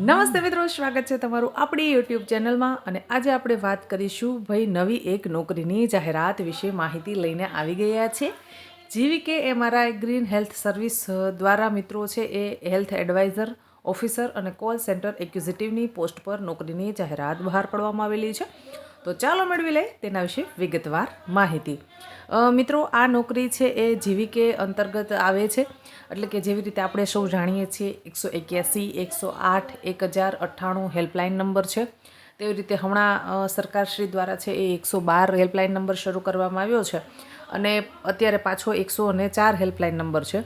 નમસ્તે મિત્રો, સ્વાગત છે તમારું આપણી યુટ્યુબ ચેનલમાં અને આજે આપણે વાત કરીશું ભાઈ નવી એક નોકરીની જાહેરાત વિશે માહિતી લઈને આવી ગયા છે. જેવી કે એમઆરઆઈ ગ્રીન હેલ્થ સર્વિસ દ્વારા મિત્રો છે એ હેલ્થ એડવાઇઝર ઓફિસર અને કોલ સેન્ટર એક્ઝિક્યુટિવની પોસ્ટ પર નોકરીની જાહેરાત બહાર પાડવામાં આવેલી છે. તો ચાલો મેળવી લઈએ તેના વિશે વિગતવાર માહિતી. મિત્રો, આ નોકરી છે એ જીવીકે અંતર્ગત આવે છે. એટલે કે જેવી રીતે આપણે સૌ જાણીએ છીએ, એકસો એક્યાસી, એકસો આઠ, એક હજાર અઠ્ઠાણું હેલ્પલાઇન નંબર છે. તેવી રીતે હમણાં સરકારશ્રી દ્વારા છે એ એકસો બાર હેલ્પલાઇન નંબર શરૂ કરવામાં આવ્યો છે. અને અત્યારે પાછો એકસો અને ચાર હેલ્પલાઇન નંબર છે.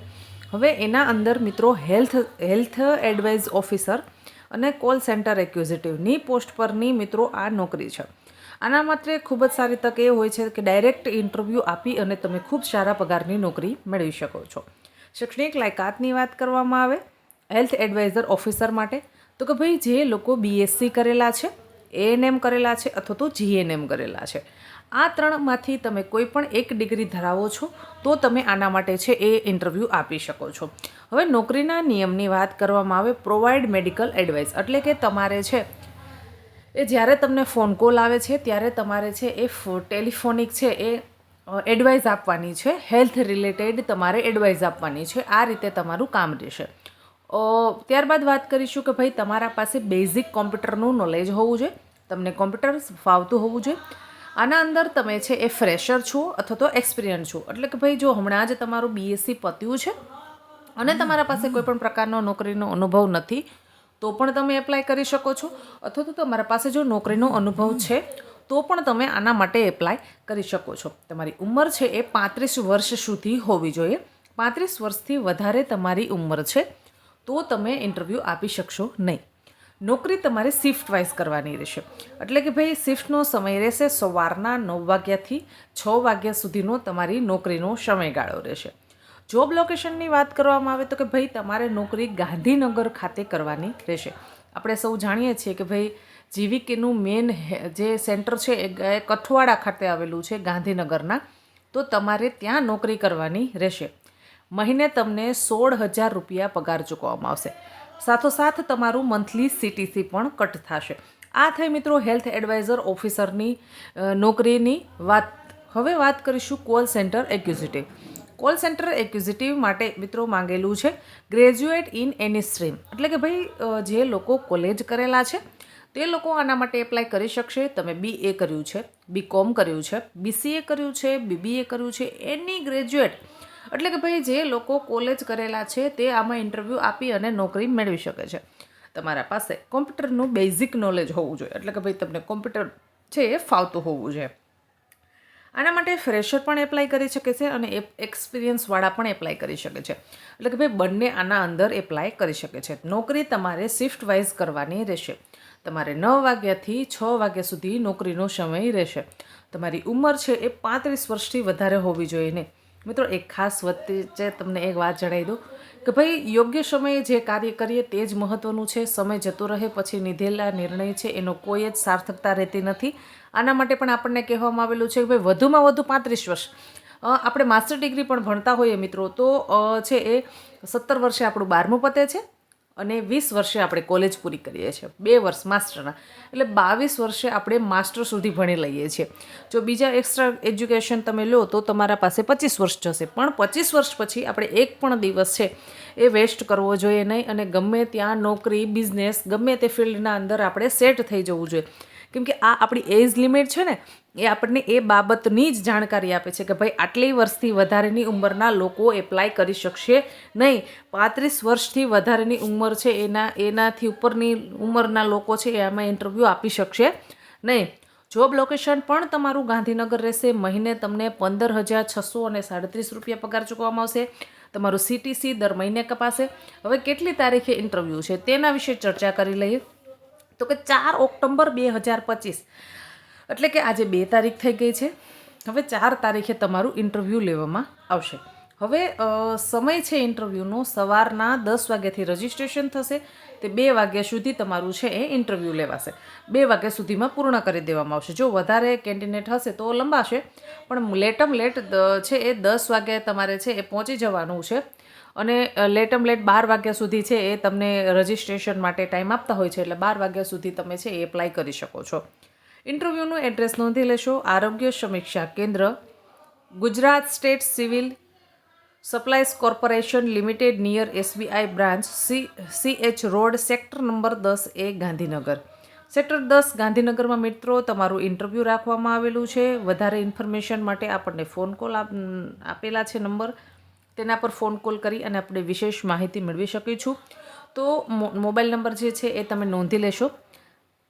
હવે એના અંદર મિત્રો હેલ્થ હેલ્થ એડવાઇઝ ઓફિસર અને કોલ સેન્ટર એક્ઝિક્યુટિવની પોસ્ટ પરની મિત્રો આ નોકરી છે. આના માટે ખૂબ જ સારી તક એ હોય છે કે ડાયરેક્ટ ઇન્ટરવ્યૂ આપી અને તમે ખૂબ સારા પગારની નોકરી મેળવી શકો છો. શૈક્ષણિક લાયકાતની વાત કરવામાં આવે હેલ્થ એડવાઇઝર ઓફિસર માટે, તો કે ભાઈ જે લોકો બીએસસી કરેલા છે એએનએમ કરેલા છે અથવા તો જીએનએમ કરેલા છે, આ ત્રણમાંથી તમે કોઈ પણ એક ડિગ્રી ધરાવો છો, તો તમે આના માટે છે એ ઇન્ટરવ્યૂ આપી શકો છો. હવે નોકરીના નિયમની વાત કરવામાં આવે પ્રોવાઈડ મેડિકલ એડવાઇસ એટલે કે તમારે છે એ જ્યારે તમને ફોન કોલ આવે છે, ત્યારે તમારે છે એ ટેલિફોનિક છે એ એડવાઇસ આપવાની છે. હેલ્થ રિલેટેડ તમારે એડવાઇસ આપવાની છે. આ રીતે તમારું કામ રહેશે. ત્યારબાદ વાત કરીશું કે ભાઈ તમારા પાસે બેઝિક કોમ્પ્યુટરનું નોલેજ હોવું જોઈએ. તમને કોમ્પ્યુટર ફાવતું હોવું જોઈએ. આના અંદર તમે છે એ ફ્રેશર છો અથવા તો એક્સપિરિયન્સ છો. એટલે કે ભાઈ જો હમણાં જ તમારું બીએસસી પત્યું છે અને તમારા પાસે કોઈ પણ પ્રકારનો નોકરીનો અનુભવ નથી તો પણ તમે એપ્લાય કરી શકો છો. અથવા તો તમારા પાસે જો નોકરીનો અનુભવ છે, તો પણ તમે આના માટે એપ્લાય કરી શકો છો. તમારી ઉંમર છે એ પાંત્રીસ વર્ષ સુધી હોવી જોઈએ. પાંત્રીસ વર્ષથી વધારે તમારી ઉંમર છે, તો તમે ઇન્ટરવ્યૂ આપી શકશો નહીં. નોકરી તમારે શિફ્ટ વાઇઝ કરવાની રહેશે. એટલે કે ભાઈ શિફ્ટનો સમય રહેશે સવારના નવ વાગ્યાથી છ વાગ્યા સુધીનો તમારી નોકરીનો સમયગાળો રહેશે. જોબ લોકેશનની વાત કરવામાં આવે તો કે ભાઈ તમારે નોકરી ગાંધીનગર ખાતે કરવાની રહેશે. આપણે સૌ જાણીએ છીએ કે ભાઈ જીવીકેનું મેન જે સેન્ટર છે એ કઠવાડા ખાતે આવેલું છે ગાંધીનગરના. તો તમારે ત્યાં નોકરી કરવાની રહેશે. મહિને તમને સોળ હજાર રૂપિયા પગાર ચૂકવવામાં આવશે. સાથોસાથ તમારું મંથલી સીટીસી પણ કટ થશે. આ થઈ મિત્રો હેલ્થ એડવાઇઝર ઓફિસરની નોકરીની વાત. હવે વાત કરીશું call centre executive call centre executive માટે મિત્રો માંગેલું છે. Graduate in any stream. એટલે કે ભાઈ જે લોકો કોલેજ કરેલા છે, તે લોકો આના માટે એપ્લાય કરી શકશે. તમે બી એ કર્યું છે બી કોમ કર્યું છે બીસીએ કર્યું છે બીબીએ કર્યું છે, એની ગ્રેજ્યુએટ. એટલે કે ભાઈ, જે લોકો કોલેજ કરેલા છે, તે આમાં ઇન્ટરવ્યૂ આપી અને નોકરી મેળવી શકે છે. તમારા પાસે કોમ્પ્યુટરનું બેઝિક નોલેજ હોવું જોઈએ. એટલે કે ભાઈ, તમને કોમ્પ્યુટર છે એ ફાવતું હોવું જોઈએ. આના માટે ફ્રેશર પણ એપ્લાય કરી શકે છે અને એક્સપિરિયન્સવાળા પણ એપ્લાય કરી શકે છે. એટલે કે ભાઈ બંને આના અંદર એપ્લાય કરી શકે છે. નોકરી તમારે શિફ્ટ વાઇઝ કરવાની રહેશે. તમારે નવ વાગ્યાથી છ વાગ્યા સુધી નોકરીનો સમય રહેશે. તમારી ઉંમર છે એ પાંત્રીસ વર્ષથી વધારે હોવી જોઈએ ને. મિત્રો, એક ખાસ વચ્ચે તમને એક વાત જણાવી દઉં કે ભાઈ, યોગ્ય સમયે જે કાર્ય કરીએ તે જ મહત્ત્વનું છે. સમય જતો રહે, પછી લીધેલા નિર્ણય છે, એનો કોઈ જ સાર્થકતા રહેતી નથી. આના માટે પણ આપણને કહેવામાં આવેલું છે કે ભાઈ, વધુમાં વધુ પાંત્રીસ વર્ષ. આપણે માસ્ટર ડિગ્રી પણ ભણતા હોઈએ મિત્રો તો છે એ સત્તર વર્ષે આપણું બારમું પતે છે. અને વીસ વર્ષે આપણે કોલેજ પૂરી કરીએ છીએ. બે વર્ષ માસ્ટરના એટલે બાવીસ વર્ષે આપણે માસ્ટર સુધી ભણી લઈએ છીએ. જો બીજા એક્સ્ટ્રા એજ્યુકેશન તમે લો, તો તમારા પાસે પચીસ વર્ષ જશે. પણ પચીસ વર્ષ પછી આપણે એક પણ દિવસ છે, એ વેસ્ટ કરવો જોઈએ નહીં અને ગમે ત્યાં નોકરી બિઝનેસ ગમે તે ફિલ્ડના અંદર આપણે સેટ થઈ જવું જોઈએ. કેમ કે આ આપણી એજ લિમિટ છે ને, એ આપણને એ બાબતની જ જાણકારી આપે છે કે ભાઈ આટલી વર્ષથી વધારેની ઉંમરના લોકો એપ્લાય કરી શકશે નહીં. પાંત્રીસ વર્ષથી વધારેની ઉંમર છે, એના, એનાથી ઉપરની ઉંમરના લોકો છે, એ આમાં ઇન્ટરવ્યૂ આપી શકશે નહીં. જોબ લોકેશન પણ તમારું ગાંધીનગર રહેશે. મહિને તમને પંદર હજાર છસો અને સાડત્રીસ રૂપિયા પગાર ચૂકવવામાં આવશે. તમારું સીટીસી દર મહિને કપાશે. હવે કેટલી તારીખે ઇન્ટરવ્યૂ છે તેના વિશે ચર્ચા કરી લઈએ. તો કે ચાર ઓક્ટોબર બે હજાર પચીસ. એટલે કે આજે બે તારીખ થઈ ગઈ છે. હવે ચાર તારીખે તમારું ઇન્ટરવ્યૂ લેવામાં આવશે. હવે સમય છે ઇન્ટરવ્યૂનો, સવારના દસ વાગ્યાથી રજિસ્ટ્રેશન થશે, તે બે વાગ્યા સુધી તમારું છે એ ઇન્ટરવ્યૂ લેવાશે. બે વાગ્યા સુધીમાં પૂર્ણ કરી દેવામાં આવશે. જો વધારે કેન્ડિડેટ હશે તો લંબાશે, પણ લેટમ લેટ છે એ દસ વાગ્યે તમારે છે એ પહોંચી જવાનું છે. અને લેટમ લેટ બાર વાગ્યા સુધી છે એ તમને રજિસ્ટ્રેશન માટે ટાઈમ આપતા હોય છે, એટલે બાર વાગ્યા સુધી તમે છે એ એપ્લાય કરી શકો છો. ઇન્ટરવ્યૂનું એડ્રેસ નોંધી લેશો. આરોગ્ય સમીક્ષા કેન્દ્ર, Gujarat state civil supplies corporation limited near SBI branch C C H road sector number દસ એ ગાંધીનગર. સેક્ટર દસ ગાંધીનગરમાં મિત્રો તમારું ઇન્ટરવ્યૂ રાખવામાં આવેલું છે. વધારે ઇન્ફોર્મેશન માટે આપણને ફોન કોલ આપેલા છે નંબર. તેના પર ફોન કોલ કરી અને આપણે વિશેષ માહિતી મેળવી શકીશું. તો મોબાઈલ નંબર જે છે એ તમે નોંધી લેશો.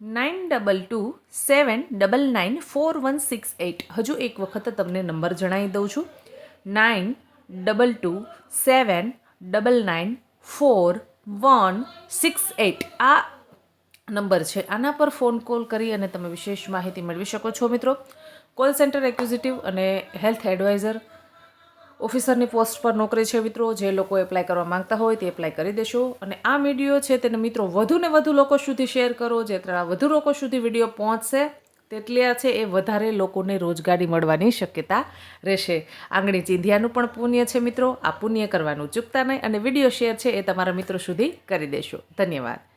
Nine double two seven double nine four one six eight હજુ એક વખત તમને નંબર જણાવી દઉં છું. Nine double two seven double nine four one six eight આ નંબર છે. આના પર ફોન કોલ કરી અને તમે વિશેષ માહિતી મેળવી શકો છો મિત્રો. કોલ સેન્ટર એક્ઝિક્યુટિવ અને હેલ્થ એડવાઇઝર ઓફિસરની પોસ્ટ પર નોકરી છે મિત્રો. જે લોકો એપ્લાય કરવા માંગતા હોય તે એપ્લાય કરી દેશો. અને આ વીડિયો છે તેને મિત્રો વધુ ને વધુ લોકો સુધી શેર કરો. જેટલા વધુ લોકો સુધી વીડિયો પહોંચશે. તેટલી આ છે એ વધારે લોકોને રોજગારી મળવાની શક્યતા રહેશે. આંગળી ચીંધિયાનું પણ પુણ્ય છે મિત્રો. આ પુણ્ય કરવાનું ચૂકતા નહીં અને વીડિયો શેર છે એ તમારા મિત્રો સુધી કરી દેશો. ધન્યવાદ.